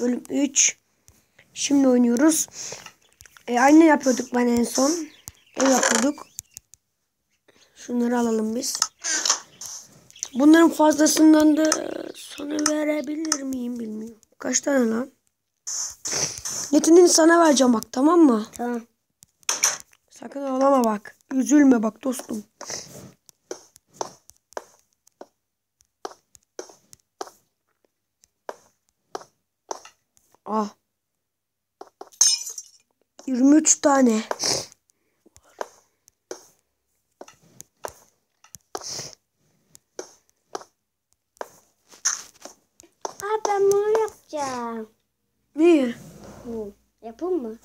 Bölüm 3. Şimdi oynuyoruz. E, aynı yapıyorduk ben en son. Ev yapıyorduk. Şunları alalım biz. Bunların fazlasından da sana verebilir miyim bilmiyorum. Kaç tane lan? Netini sana vereceğim bak tamam mı? Tamam. Sakın ağlama bak. Üzülme bak dostum. Ah. 23 tane. Aa ben bunu yapacağım. Niye? Bu. Yapayım mı?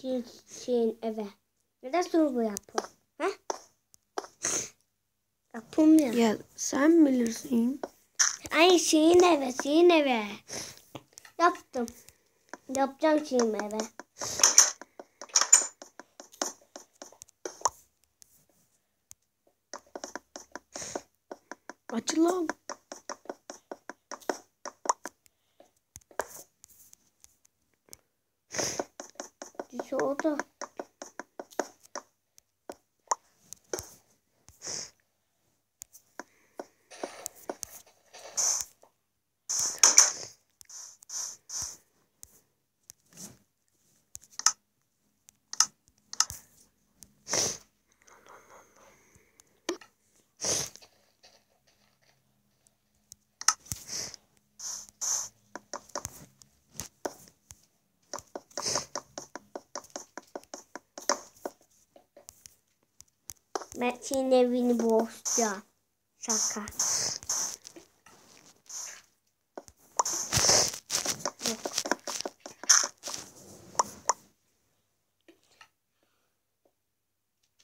Şey, şeyin eve. Neden sonra bu yapın? He? Yapayım ya. Ya sen bilirsin. Ay şeyin eve, şeyin eve. Yaptım. Yapacağım şeyin eve. Açıl lan. Düşü o senin evini bozacağım. Şaka.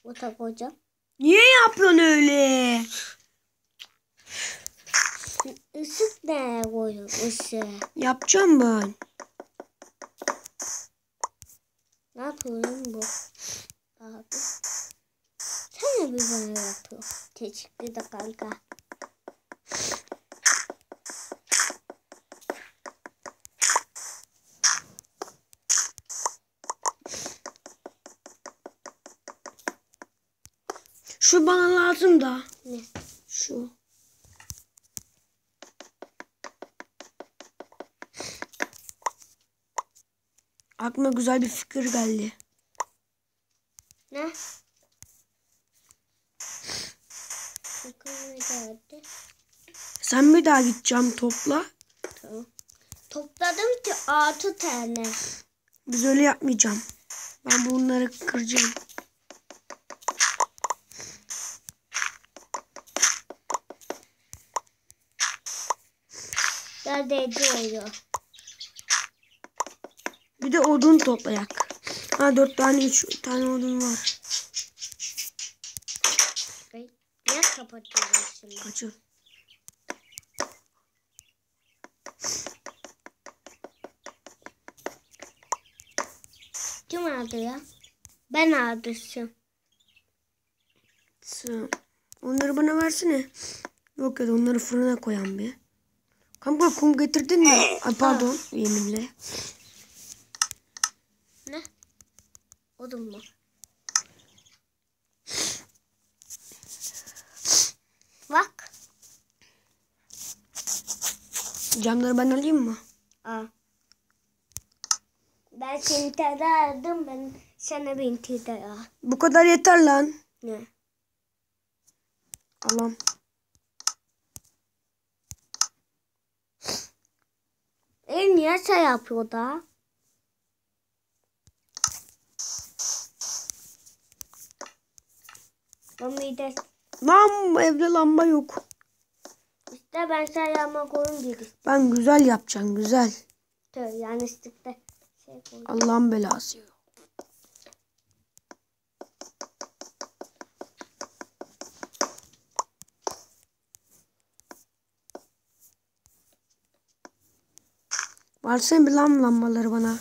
Bu da. Niye yapıyorsun öyle? Işık ne koyuyor? Işık. Yapacağım ben. Ne yapıyorum bu? Abi. Bir bana yapıyor. Teşekkür de kanka. Şu bana lazım da. Ne? Şu. Aklıma güzel bir fikir geldi. Ne? Bakalım ne geldi. Sen bir daha gideceğim topla. Tamam. Topladım ki altı tane. Biz öyle yapmayacağım. Ben bunları kıracağım. Neredeydi oluyor? Bir de odun toplayak. Ha dört tane üç tane odun var. Ay, Niye kapatıyorum şimdi? Açıl. Kim aldı ya? Ben almışım. Sen- Onları bana versene. Yok ya da onları fırına koyan bir. Kanka kum getirdin mi? Ay pardon yeminle. Ne? Odun mu? Bak. Camları ben alayım mı? Aa. Ben seni tere aldım. Ben sana bin tere al. Bu kadar yeter lan. Ne? Allah'ım. E niye şey yapıyor da? Lan evde lamba yok. İşte ben şey yapmak oyun dedim. Ben güzel yapacağım güzel. Tövbe yanlışlıkla şey koydum. Allah'ın belası. Versene bir lam lambaları bana.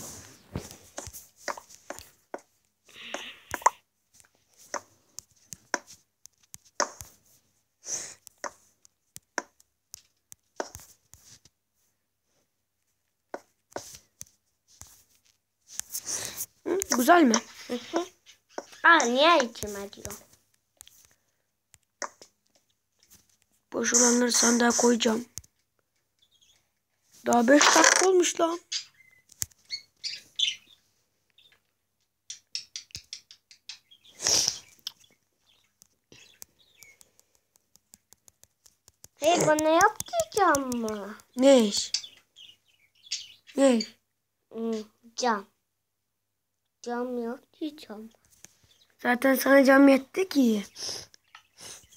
Güzel mi? Hı hı. Aa niye içime diyor? Boş olanları sandığa koyacağım. Daha 5 dakika olmuş lan. Hey bana yap diyeceğim mı? Ne iş? Ne cam. Cam yok diyeceğim. Zaten sana cam yetti ki.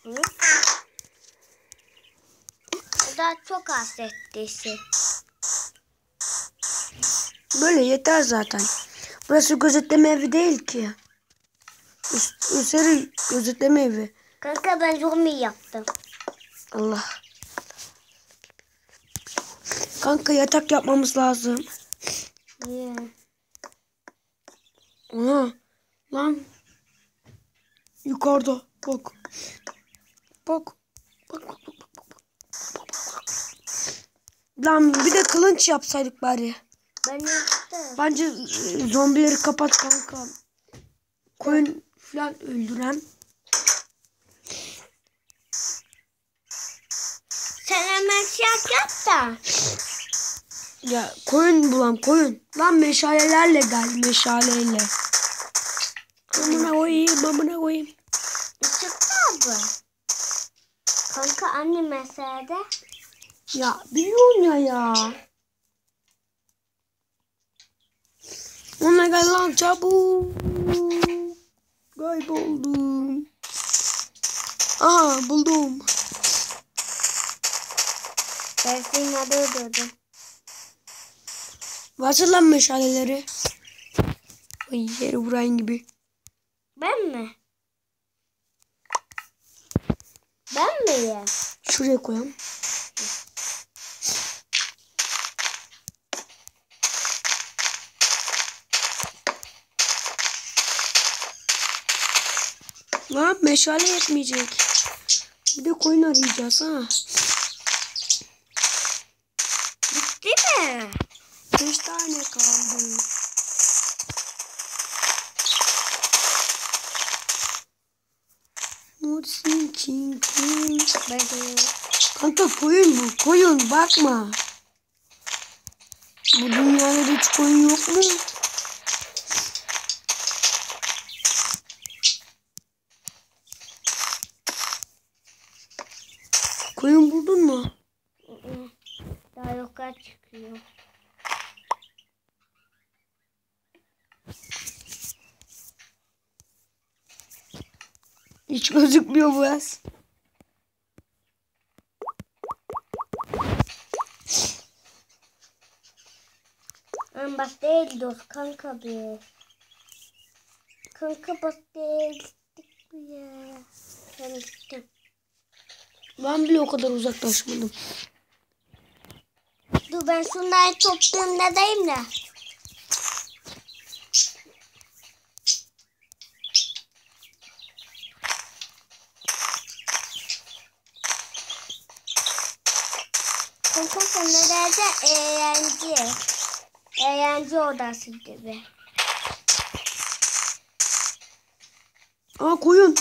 Hı? Bu da çok az etkisi. Böyle yeter zaten. Burası gözetleme evi değil ki. Üst, üstleri gözetleme evi. Kanka ben zombi yaptım. Allah. Kanka yatak yapmamız lazım. Niye? Ana. Lan. Yukarıda. Bak. Bak. Bak bak bak bak. bak. Lan bir de kılınç yapsaydık bari. Ben yaptım. Bence e, zombileri kapat kanka. Koyun falan öldüren. Sen hemen şey yap da. Ya koyun bulan koyun. Lan meşalelerle gel meşaleyle. Amına koyayım amına koyayım. Çıktı abi. Kanka anne meselede. Ya biliyorum ya ya. Ona gel lan çabuk. Kayboldum. Aha buldum. Ben senin adı öldürdüm. Varsın lan meşaleleri. Ay yeri vurayın gibi. Ben mi? Ben mi ya? Şuraya koyalım. Lan meşale yetmeyecek. Bir de koyun arayacağız ha. Bitti mi? Beş tane kaldı. Mursin çinkin. Kanka koyun bu. Koyun bakma. Bu dünyada hiç koyun yok mu? Koyun buldun mu? daha yukarı çıkıyor. Hiç gözükmüyor bu yaz. Ben bak değil dost kanka bir. Kanka bak değil. Ya. Ben gittim. Ben bile o kadar uzaklaşmadım. Dur ben şunları toplayayım da deyim de. Nerede eğlence? Eğlence odası gibi. Aa koyun.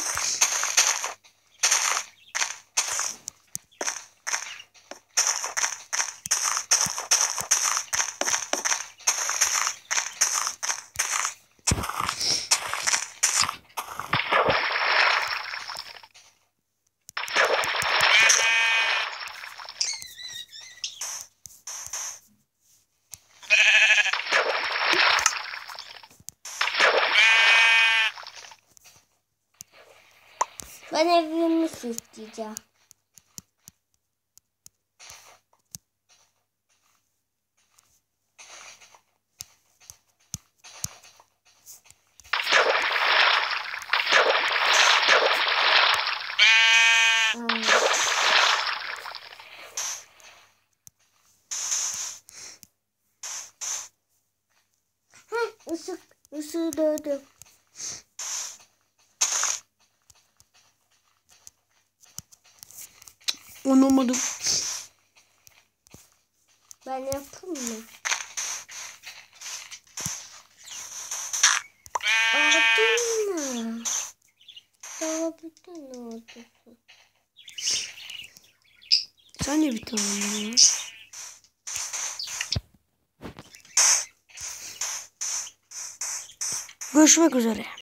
Ben evimi süsleyeceğim. Işık, ışığı dövdüm. Anlamadım. Ben yapayım mı? Aldın mı? Aldın oldu. Sen de bir tane ya. Görüşmek üzere.